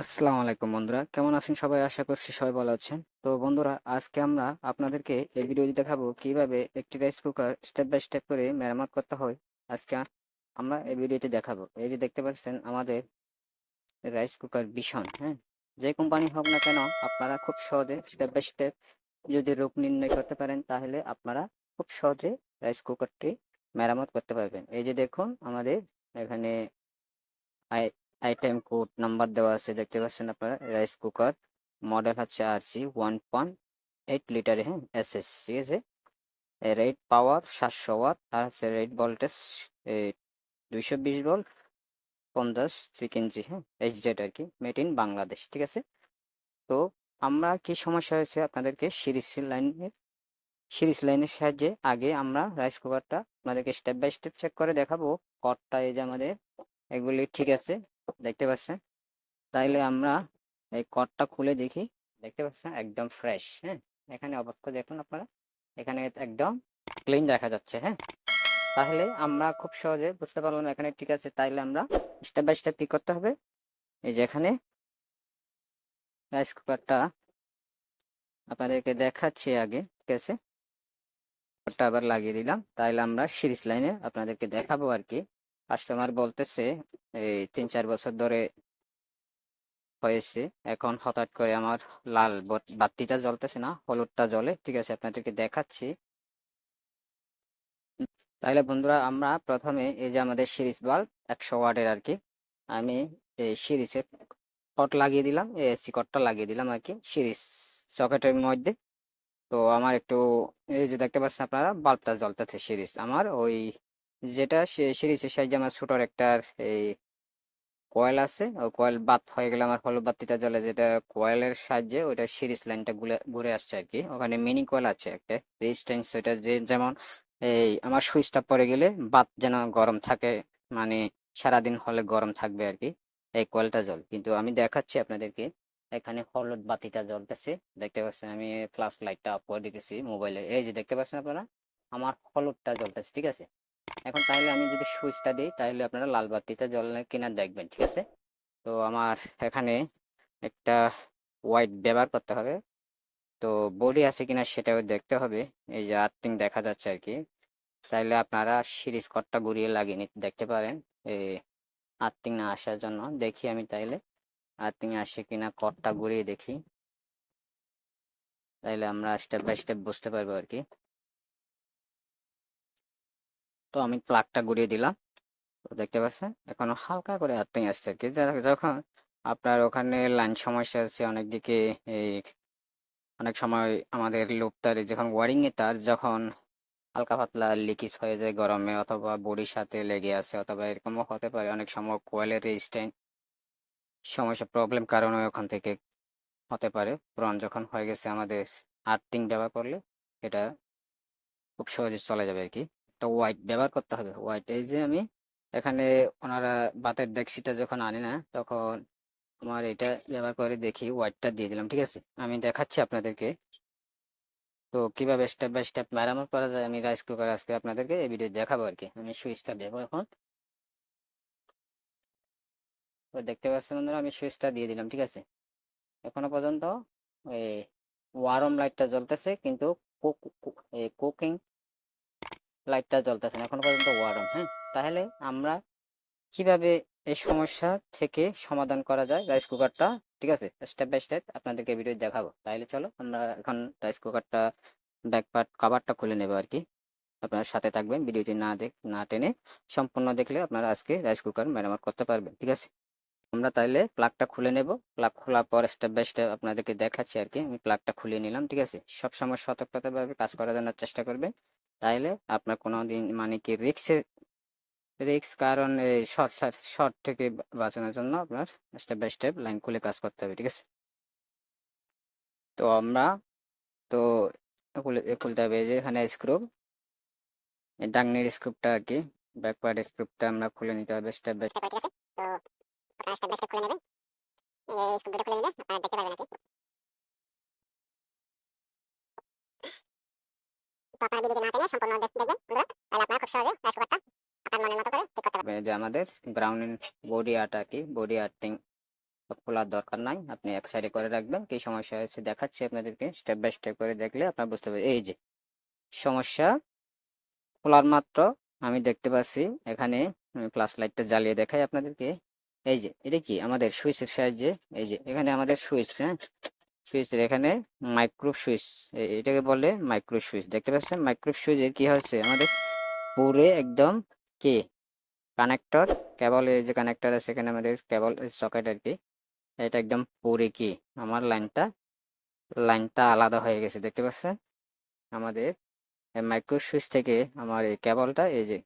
আসসালামু আলাইকুম বন্ধুরা, কেমন আছেন সবাই? আশা করছি সবাই ভালো আছেন। তো বন্ধুরা, আজকে আমরা আপনাদেরকে এই ভিডিওটি দেখাবো কীভাবে একটি rice cooker step by step করে মেরামত করতে হয়। আজকে আমরা এই ভিডিওতে দেখাবো। এই যে দেখতে পাচ্ছেন, আমাদের রাইস কুকার ভীষণ হ্যাঁ? যে কোম্পানি হোক না কেন, আপনারা খুব সহজে স্টেপ বাই স্টেপ যদি রূপ নির্ণয় করতে পারেন, তাহলে আপনারা খুব সহজে রাইস কুকারটি মেরামত করতে পারবেন। এই যে দেখুন, আমাদের এখানে আইটেম কোড নাম্বার দেওয়া আছে, দেখতে পাচ্ছেন আপনারা, রাইস কুকার, মডেল হচ্ছে R C one point eight litre হ্যাঁ এস এস ঠিক আছে? রেড পাওয়ার সাতশো ওয়াট, আর হচ্ছে রেট ভোল্টেজ দুইশো বিশ ভোল্ট, পঞ্চাশ ফ্রিকোয়েন্সি হ্যাঁ এইচ জেড আর কি মেড ইন বাংলাদেশ, ঠিক আছে? তো আমরা কি সমস্যা হয়েছে আপনাদেরকে? সিরিজ লাইনের সিরিজ লাইনের সাহায্যে আগে আমরা রাইস কুকারটা আপনাদেরকে স্টেপ বাই স্টেপ চেক করে দেখাবো। কটটা এই যে আমাদের, এগুলি ঠিক আছে? দেখতে পাচ্ছেন? তাইলে আমরা এই কটটা খুলে দেখি। দেখতে পাচ্ছেন? একদম ফ্রেশ হ্যাঁ? এখানে অবস্থা দেখুন আপনারা। এখানে একদম ক্লিন দেখা যাচ্ছে হ্যাঁ? তাহলে আমরা খুব সহজে বুঝতে পারলাম এখানে ঠিক আছে। তাইলে আমরা স্টেপ বাই স্টেপ কি করতে হবে? এই যে এখানে রাইস কুকারটা আপনাদেরকে দেখাচ্ছি আগে, ঠিক আছে? আবার লাগিয়ে দিলাম। তাইলে আমরা সিরিজ লাইনে আপনাদেরকে দেখাবো আর কি। কাস্টমার বলতেছে, এই তিন চার বছর ধরে হয়েছে। এখন হঠাৎ করে আমার লাল বাতিটা জ্বলতেছে না, হলুদটা জ্বলে। ঠিক আছে, আপনাদেরকে দেখাচ্ছি। তাহলে বন্ধুরা, আমরা প্রথমে এই যে আমাদের সিরিজ বাল্ব একশো ওয়াটের আর কি, আমি এই সিরিজের কট লাগিয়ে দিলাম এসি কটটা লাগিয়ে দিলাম আর কি, সিরিজ সকেটের মধ্যে। তো আমার একটু, এই যে দেখতে পাচ্ছেন আপনারা, বাল্বটা জ্বলতেছে সিরিজ। আমার ওই যেটা সিরিজের সাহায্যে আমার ছোটোর একটা এই কয়েল আছে। কয়েল বাদ হয়ে গেলে আমার হলুদ বাতিটা জ্বলে, যেটা কয়েলের সাহায্যে ওইটা সিরিজ লাইনটা ঘুরে আসছে আর কি ওখানে মিনি কয়েল আছে একটা রেজিস্ট্যান্স ওইটা যে যেমন এই আমার সুইচটা পরে গেলে বাত যেন গরম থাকে মানে সারাদিন হলে গরম থাকবে আর কি এই কয়েলটা জল কিন্তু আমি দেখাচ্ছি আপনাদেরকে, এখানে হলুদ বাতিটা জ্বলতেছে, দেখতে পাচ্ছেন আমি ফ্ল্যাশ লাইটটা অফ করে দিতেছি মোবাইলে। এই যে দেখতে পাচ্ছেন আপনারা, আমার হলুদটা জ্বলতেছে, ঠিক আছে? এখন তাহলে আমি যদি সুইচটা দিই তাহলে আপনারা লাল বাতিটা জ্বলে কিনা দেখবেন, ঠিক আছে? তো আমার এখানে একটা হোয়াইট ব্যবহার করতে হবে। তো বডি আছে কিনা সেটাও দেখতে হবে। এই যে আর্থিং দেখা যাচ্ছে আর কি। চাইলে আপনারা সিরিজ কটটা ঘুরিয়ে লাগিয়ে নিতে, দেখতে পারেন। এই আর্থিং না আসার জন্য। দেখি আমি তাইলে আর্থিং আসে কিনা, কটটা ঘুরিয়ে দেখি। তাইলে আমরা স্টেপ বাই স্টেপ বুঝতে পারব আর কি। তো আমি প্লাগটা ঘুরিয়ে দিলাম। তো দেখতে পাচ্ছেন, এখন হালকা করে আর্থিং আসছে আর কি। যখন আপনার ওখানে লাইন সমস্যা আছে অনেক দিকে এই অনেক সময় আমাদের লুপটার যখন ওয়ারিংয়ে তার, যখন হালকা পাতলা লিকেজ হয়ে যায় গরমে অথবা বডির সাথে লেগে আছে অথবা এরকমও হতে পারে, অনেক সময় কোয়েলের রেজিস্ট্যান্ট সমস্যা প্রবলেম কারণে ওখান থেকে হতে পারে। পুরান যখন হয়ে গেছে আমাদের আর্থিং ব্যবহার করলে, এটা খুব সহজে চলে যাবে আর কি। একটা হোয়াইট ব্যবহার করতে হবে। হোয়াইট এই যে আমি এখানে ওনারা বাতের ডেক্সিটা যখন আনে না, তখন আমার এটা ব্যবহার করে দেখি হোয়াইটটা দিয়ে দিলাম, ঠিক আছে? আমি দেখাচ্ছি আপনাদেরকে। তো কীভাবে স্টেপ বাই স্টেপ মেরামত করা যায়, আমি রাইস কুকার আজকে আপনাদেরকে এই ভিডিও দেখাবো আর কি আমি সুইচটা দেবো এখন। তো দেখতে পাচ্ছেন বন্ধুরা, আমি সুইচটা দিয়ে দিলাম, ঠিক আছে? এখনও পর্যন্ত ওয়ারম লাইটটা জ্বলতেছে, কিন্তু কুকিং লাইটটা জ্বলতেছে না, এখনও পর্যন্ত ওয়ারম হ্যাঁ? তাহলে আমরা কীভাবে এই সমস্যা থেকে সমাধান করা যায় রাইস কুকারটা ঠিক আছে? স্টেপ বাই স্টেপ আপনাদেরকে ভিডিও দেখাবো। তাহলে চলো, আমরা এখন রাইস কুকারটা ব্যাক পার্ট কাভারটা খুলে নেব আর কি। আপনার সাথে থাকবেন, ভিডিওটি না দেখ, না টেনে সম্পূর্ণ দেখলে আপনারা আজকে রাইস কুকার মেরামত করতে পারবেন, ঠিক আছে? আমরা তাহলে প্লাগটা খুলে নেব। প্লাগ খোলার পর স্টেপ বাই স্টেপ আপনাদেরকে দেখাচ্ছি আর কি। আমি প্লাগটা খুলে নিলাম, ঠিক আছে? সবসময় সতর্কতাভাবে কাজ করার জন্য চেষ্টা করবেন। তাইলে আপনার কোনো দিন মানে কি রিক্সের রিক্স কারণ শর্ট শর্ট থেকে বাঁচানোর জন্য আপনার স্টেপ বাই স্টেপ লাইন খুলে কাজ করতে হবে, ঠিক আছে? তো আমরা, তো খুলে, খুলতে হবে যে এখানে স্ক্রু ডাংনির স্ক্রুপটা আর কি ব্যাকওয়ার্ড স্ক্রুপটা আমরা খুলে নিতে হবে স্টেপ বাই স্টেপ ঠিক আছে? তো স্টেপ বাই স্টেপ খুলে নেবেন। এই স্ক্রুটা খুলে আপনারা দেখতে পাবেন আর কি। আমাদের গ্রাউন্ড বডি আর্ট আর কি বডি আর্টিং খোলার দরকার নাই। আপনি এক সাইডে করে রাখবেন। কি সমস্যা হয়েছে দেখাচ্ছি আপনাদেরকে। স্টেপ বাই স্টেপ করে দেখলে আপনার বুঝতে পারবেন। এই যে, সমস্যা খোলার মাত্র আমি দেখতে পাচ্ছি। এখানে আমি প্লাস লাইটটা জ্বালিয়ে দেখাই আপনাদেরকে। এই যে, এটা কি? আমাদের সুইচের সাহায্যে। এই যে, এখানে আমাদের সুইচ হ্যাঁ? সুইচের এখানে মাইক্রো সুইচ এটাকে বলে মাইক্রো সুইচ দেখতে পাচ্ছেন? মাইক্রো সুইচের কি হচ্ছে আমাদের পুরে একদম কি? কানেক্টর কেবলের যে কানেক্টর আছে এখানে আমাদের কেবল সকেট আর কি। এটা একদম পুরে কি? আমার লাইনটা লাইনটা আলাদা হয়ে গেছে, দেখতে পাচ্ছেন? আমাদের মাইক্রো সুইচ থেকে আমার এই কেবলটা এই যে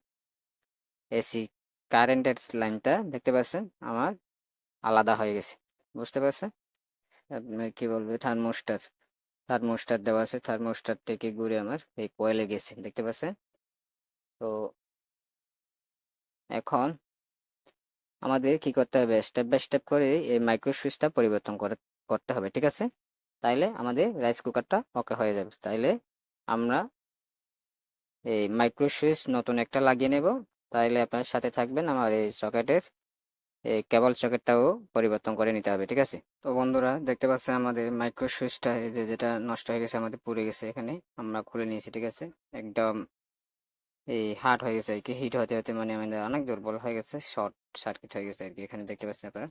এসি কারেন্টের লাইনটা, দেখতে পাচ্ছেন? আমার আলাদা হয়ে গেছে, বুঝতে পারছেন? আপনার কি বলবে থার্মোস্টার থার্মোস্টার দেওয়া আছে থার্মোস্টার থেকে ঘুরে আমার এই কয়েলে গেছে, দেখতে পাচ্ছেন? তো এখন আমাদের কি করতে হবে? স্টেপ বাই স্টেপ করে এই মাইক্রো সুইচটা পরিবর্তন করে, করতে হবে, ঠিক আছে? তাইলে আমাদের রাইস কুকারটা ওকে হয়ে যাবে। তাইলে আমরা এই মাইক্রো সুইচ নতুন একটা লাগিয়ে নেব। তাইলে আপনার সাথে থাকবেন আমার এই সকেটের এই কেবল সকেটটাও পরিবর্তন করে নিতে হবে, ঠিক আছে? তো বন্ধুরা, দেখতে পাচ্ছেন আমাদের মাইক্রো সুইচটা যেটা নষ্ট হয়ে গেছে, আমাদের পুড়ে গেছে এখানে, আমরা খুলে নিয়েছি, ঠিক আছে? একদম এই হার্ড হয়ে গেছে আর কি হিট হতে হতে মানে আমাদের অনেক দুর্বল হয়ে গেছে শর্ট সার্কিট হয়ে গেছে আর কি, এখানে দেখতে পাচ্ছেন আপনারা।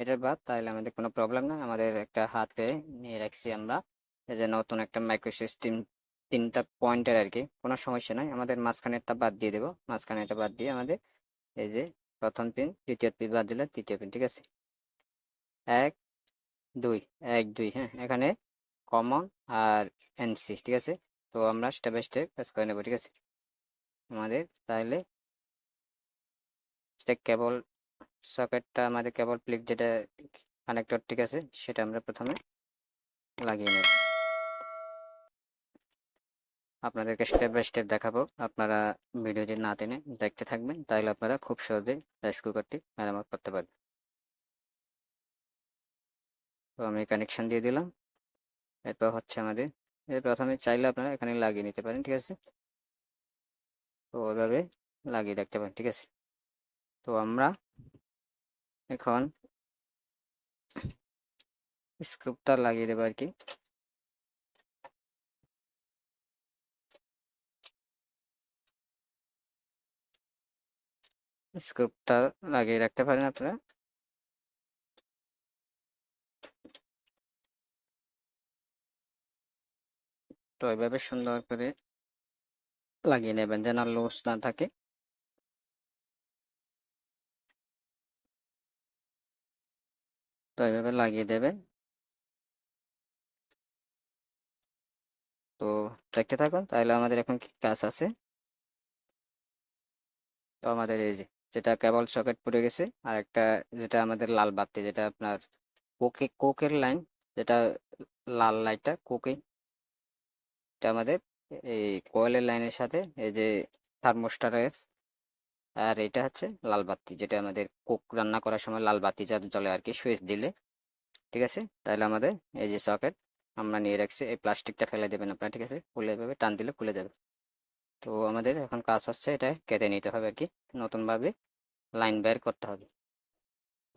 এটার বাদ তাহলে আমাদের কোনো প্রবলেম না, আমাদের একটা হাতে নিয়ে রাখছি আমরা, এই যে নতুন একটা মাইক্রো তিন, তিনটা পয়েন্টের আর কি, কোনো সমস্যা নাই, আমাদের মাঝখানেরটা বাদ দিয়ে দেবো, মাঝখানেরটা বাদ দিয়ে আমাদের এই যে প্রথম পিন দ্বিতীয় পিন বাদ দিলে তৃতীয় পিন ঠিক আছে? এক, দুই এক, দুই হ্যাঁ এখানে কমন আর এনসি ঠিক আছে? তো আমরা স্টেপ বাই স্টেপ কাজ করে নেব, ঠিক আছে? আমাদের তাহলে সেটা কেবল সকেটটা আমাদের কেবল প্লিক যেটা কানেক্টর ঠিক আছে? সেটা আমরা প্রথমে লাগিয়ে নেব। আপনাদেরকে স্টেপ বাই স্টেপ দেখাবো। আপনারা ভিডিওটি না টেনে দেখতে থাকবেন, তাহলে আপনারা খুব সহজে রাইস কুকারটি মেরামত করতে পারবেন। তো আমি কানেকশন দিয়ে দিলাম। এরপর হচ্ছে আমাদের, এর প্রথমে চাইলে আপনারা এখানে লাগিয়ে নিতে পারেন, ঠিক আছে? তো ওইভাবে লাগিয়ে রাখতে পারেন, ঠিক আছে? তো আমরা এখন স্ক্রুপটা লাগিয়ে দেবো আর কি। স্ক্রুপটা লাগিয়ে রাখতে পারেন আপনারা। তো এভাবে সুন্দর করে লাগিয়ে নেবেন যেন লুজ না থাকে। তো এভাবে লাগিয়ে দেবেন। তো দেখতে থাকুন, তাহলে আমাদের এখন কি কাজ আছে? তো আমাদের এই যে যেটা কেবল সকেট পড়ে গেছে, আর একটা যেটা আমাদের লাল বাতি, যেটা আপনার কোকে, কোকের লাইন, যেটা লাল লাইটটা, কোকে, এটা আমাদের এই কয়েলের লাইনের সাথে, এই যে থার্মোস্টারের, আর এটা হচ্ছে লাল বাতি, যেটা আমাদের কোক রান্না করার সময় লাল বাতি যা জ্বলে আর কি সুইচ দিলে, ঠিক আছে? তাহলে আমাদের এই যে সকেট, আমরা নিয়ে রাখছি, এই প্লাস্টিকটা ফেলে দেবেন আপনারা, ঠিক আছে? খুলে এভাবে টান দিলে খুলে যাবে। তো আমাদের এখন কাজ হচ্ছে এটা কেটে নিতে হবে আর কি নতুনভাবে। লাইন বের করতে হবে।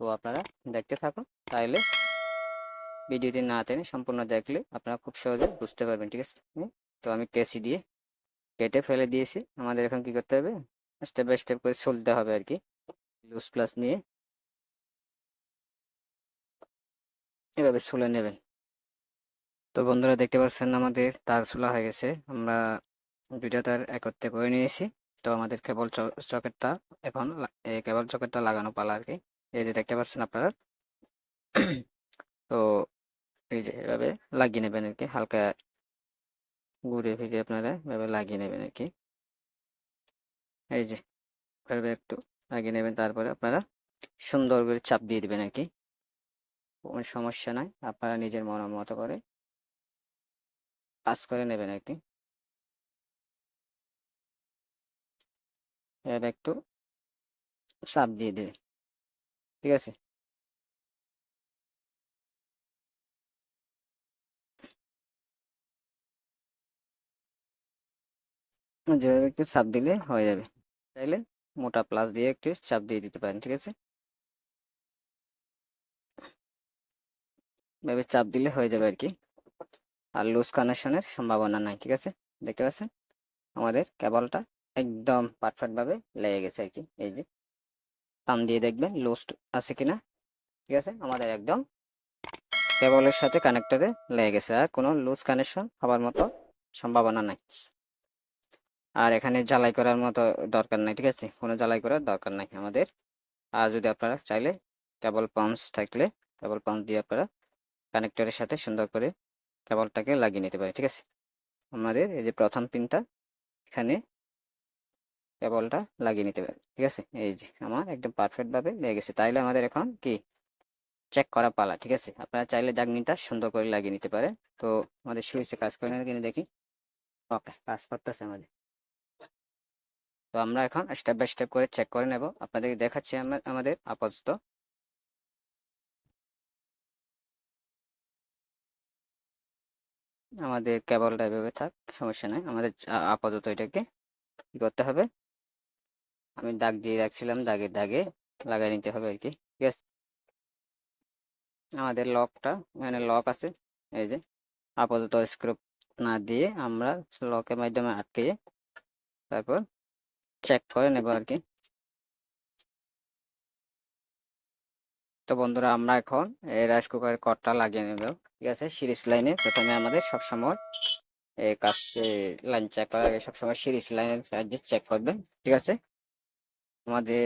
তো আপনারা দেখতে থাকুন তাহলে ভিডিওটি না টেনে সম্পূর্ণ দেখলে আপনারা খুব সহজে বুঝতে পারবেন, ঠিক আছে? তো আমি কেসি দিয়ে কেটে ফেলে দিয়েছি। আমাদের এখন কি করতে হবে? স্টেপ বাই স্টেপ করে চলতে হবে আর কি লুজ প্লাস নিয়ে এভাবে ছুলে নেবেন। তো বন্ধুরা দেখতে পাচ্ছেন আমাদের তার ছোলা হয়ে গেছে। আমরা দুইটা তার একত্রে করে নিয়েছি। তো আমাদের কেবল চকেটটা এখন কেবল চকেটটা লাগানো পালা আর কি এই যে দেখতে পাচ্ছেন আপনারা? তো এই যে এভাবে লাগিয়ে নেবেন আর কি হালকা ঘুরে ফিরে আপনারা এভাবে লাগিয়ে নেবেন আর কি এই যে এভাবে একটু লাগিয়ে নেবেন, তারপরে আপনারা সুন্দর করে চাপ দিয়ে দিবেন আর কি কোনো সমস্যা নাই, আপনারা নিজের মন মতো করে কাজ করে নেবেন আর কি এভাবে একটু চাপ দিয়ে দেবে। ঠিক আছে? যেভাবে একটু চাপ দিলে হয়ে যাবে। তাইলে মোটা প্লাস দিয়ে একটু চাপ দিয়ে দিতে পারেন, ঠিক আছে? ভাবে চাপ দিলে হয়ে যাবে আর কি। আর লুজ কানেকশনের সম্ভাবনা নাই, ঠিক আছে? দেখতে পাচ্ছেন? আমাদের কেবলটা একদম পারফেক্ট ভাবে লেগে গেছে আর কি, এই যে। টান দিয়ে দেখবেন লুজ আছে কিনা, ঠিক আছে? আমাদের একদম কেবলের সাথে কানেক্টরে লেগে গেছে, আর কোনো লুজ কানেকশন হবার মতো সম্ভাবনা নাই। আর এখানে জ্বালাই করার মতো দরকার নাই, ঠিক আছে? কোনো জ্বালাই করার দরকার নাই আমাদের। আর যদি আপনারা চাইলে কেবল পাম্পস থাকলে কেবল পাম্প দিয়ে আপনারা কানেক্টরের সাথে সুন্দর করে কেবলটাকে লাগিয়ে নিতে পারে ঠিক আছে? আমাদের এই যে প্রথম পিনটা এখানে কেবলটা লাগিয়ে নিতে পারে ঠিক আছে? এই যে আমার একদম পারফেক্ট ভাবে লেগে গেছে। তাইলে আমাদের এখন কি? চেক করা পালা, ঠিক আছে? আপনারা চাইলে জাগনিটা সুন্দর করে লাগিয়ে নিতে পারে তো আমাদের সুইচে কাজ করে না কিনে দেখি। ওকে কাজ করতেছে আমাদের। তো আমরা এখন স্টেপ বাই স্টেপ করে চেক করে নেব। আপনাদের দেখাচ্ছি আমরা- আমাদের আপাতত। আমাদের কেবলটা এভাবে থাক, সমস্যা নাই। আমাদের আপাতত এটাকে কি করতে হবে? আমি দাগ দিয়ে রাখছিলাম, দাগে দাগে লাগাই নিতে হবে আর কি ঠিক আছে আমাদের লকটা, এখানে লক আছে, এই যে। আপাতত স্ক্রুপ না দিয়ে আমরা লকের মাধ্যমে আটকে তারপর চেক করে নেব আর কি তো বন্ধুরা, আমরা এখন এই রাইস কুকারের কটটা লাগিয়ে নেব। ঠিক আছে? সিরিজ লাইনে প্রথমে আমাদের সবসময় এই কাজ লাইন চেক করার আগে সবসময় সিরিজ লাইনের সাহায্যে চেক করবেন। ঠিক আছে? আমাদের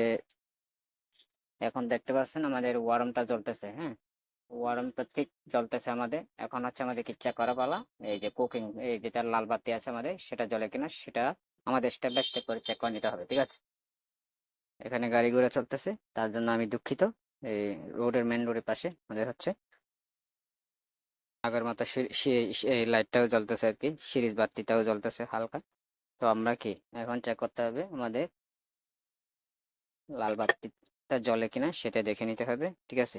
এখন দেখতে পাচ্ছেন আমাদের ওয়ারমটা জ্বলতেছে হ্যাঁ? ওয়ারমটা ঠিক জ্বলতেছে আমাদের। এখন হচ্ছে আমাদের কি চেক করা পালা, এই যে কুকিং এই যেটা লাল বাতি আছে আমাদের, সেটা জ্বলে কিনা, সেটা আমাদের স্টেপ বাই স্টেপ করে চেক করে নিতে হবে, ঠিক আছে? এখানে গাড়ি ঘোড়া চলতেছে, তার জন্য আমি দুঃখিত। এই রোডের মেন রোডের পাশে আমাদের হচ্ছে আগের মতো লাইটটাও জ্বলতেছে আর কি, সিরিজ বাতিটাও জ্বলতেছে হালকা। তো আমরা কি এখন চেক করতে হবে আমাদের লাল বাতিটা জ্বলে কিনা সেটা দেখে নিতে হবে, ঠিক আছে?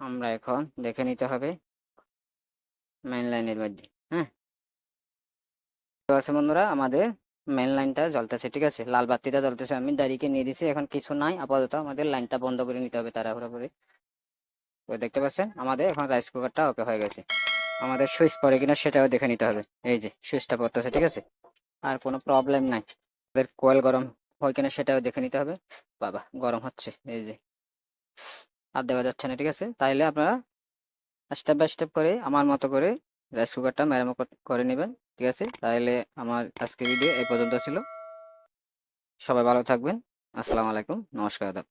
আমরা এখন দেখে নিতে হবে মেইন লাইনের মধ্যে হ্যাঁ? আছে বন্ধুরা, আমাদের মেন লাইনটা জ্বলতেছে, ঠিক আছে? লাল বাতিটা জ্বলতেছে, আমি ডাইরিকে নিয়ে দিছি, এখন কিছু নাই, আপাতত আমাদের লাইনটা বন্ধ করে নিতে হবে তাড়াহুড়ো করে। তো দেখতে পাচ্ছেন, আমাদের এখন রাইস কুকারটা ওকে হয়ে গেছে। আমাদের সুইচ পড়ে কিনা সেটাও দেখে নিতে হবে, এই যে সুইচটা পড়তেছে, ঠিক আছে? আর কোনো প্রবলেম নাই। আমাদের কোয়েল গরম হয় কিনা সেটাও দেখে নিতে হবে। বাবা, গরম হচ্ছে, এই যে। আর দেওয়া যাচ্ছে না, ঠিক আছে? তাইলে আপনারা স্টেপ বাই স্টেপ করে আমার মতো করে রাইস কুকারটা মেরামত করে নেবেন, ঠিক আছে? তাহলে আমার আজকে ভিডিও এই পর্যন্ত ছিল। সবাই ভালো থাকবেন। আসসালামু আলাইকুম। নমস্কার, আদাব।